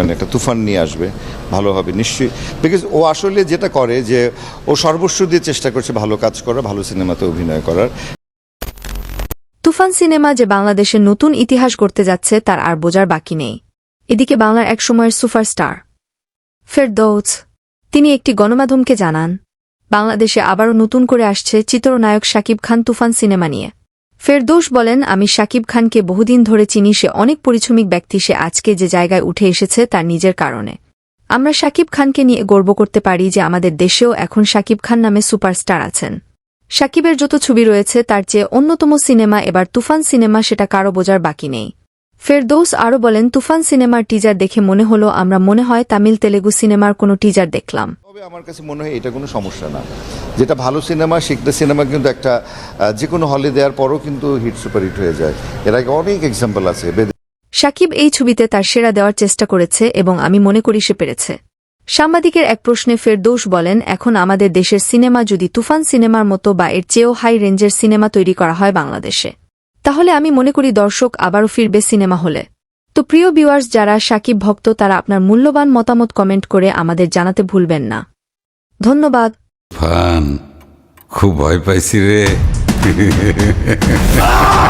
মানে একটা তুফান নিয়ে আসবে, ভালো হবে, নিশ্চয়ই। বিকজ ও আসলে যেটা করে যে, ও সর্বস্ব দিয়ে চেষ্টা করছে ভালো কাজ করা ভালো সিনেমাতে অভিনয় করার। তুফান সিনেমা যে বাংলাদেশের নতুন ইতিহাস গড়তে যাচ্ছে, তার আর বোঝার বাকি নেই। এদিকে বাংলার এক সময়ের সুপারস্টার, ফেরদৌস, তিনি একটি গণমাধ্যমকে জানান, বাংলাদেশে আবারও নতুন করে আসছে চিত্রনায়ক শাকিব খান তুফান সিনেমা নিয়ে। ফেরদৌস বলেন, আমি সাকিব খানকে বহুদিন ধরে চিনি, সে অনেক পরিশ্রমিক ব্যক্তি, সে আজকে যে জায়গায় উঠে এসেছে তার নিজের কারণে। আমরা সাকিব খানকে নিয়ে গর্ব করতে পারি যে আমাদের দেশেও এখন সাকিব খান নামে সুপারস্টার আছেন। সাকিবের যত ছবি রয়েছে, তার চেয়ে অন্যতম সিনেমা এবার তুফান সিনেমা, সেটা কারও বোঝার বাকি নেই। ফেরদৌস আরও বলেন তুফান সিনেমার টিজার দেখে মনে হলো আমরা মনে হয় তামিল তেলেগু সিনেমার কোনো টিজার দেখলাম। তবে আমার কাছে মনে হয় এটা কোনো সমস্যা না। যেটা ভালো সিনেমা শিখতে সিনেমা কিন্তু একটা যে কোনো হলে দেওয়ার পরও কিন্তু হিট সুপার হিট হয়ে যায়। এর আগে অনেক এক্সাম্পল আছে সাকিব এই ছবিতে তার সেরা দেওয়ার চেষ্টা করেছে এবং আমি মনে করি সে পেরেছে। সাংবাদিকের এক প্রশ্নে ফেরদৌস বলেন এখন আমাদের দেশের সিনেমা যদি তুফান সিনেমার মতো বা এর চেয়েও হাই রেঞ্জের সিনেমা তৈরি করা হয় বাংলাদেশে। তাহলে আমি মনে করি দর্শক আবারও ফিরবে সিনেমা হলে। তো প্রিয় ভিউয়ার্স যারা সাকিব ভক্ত, তারা আপনার মূল্যবান মতামত কমেন্ট করে আমাদের জানাতে ভুলবেন না। ধন্যবাদ। খুব ভয় পাইছি রে।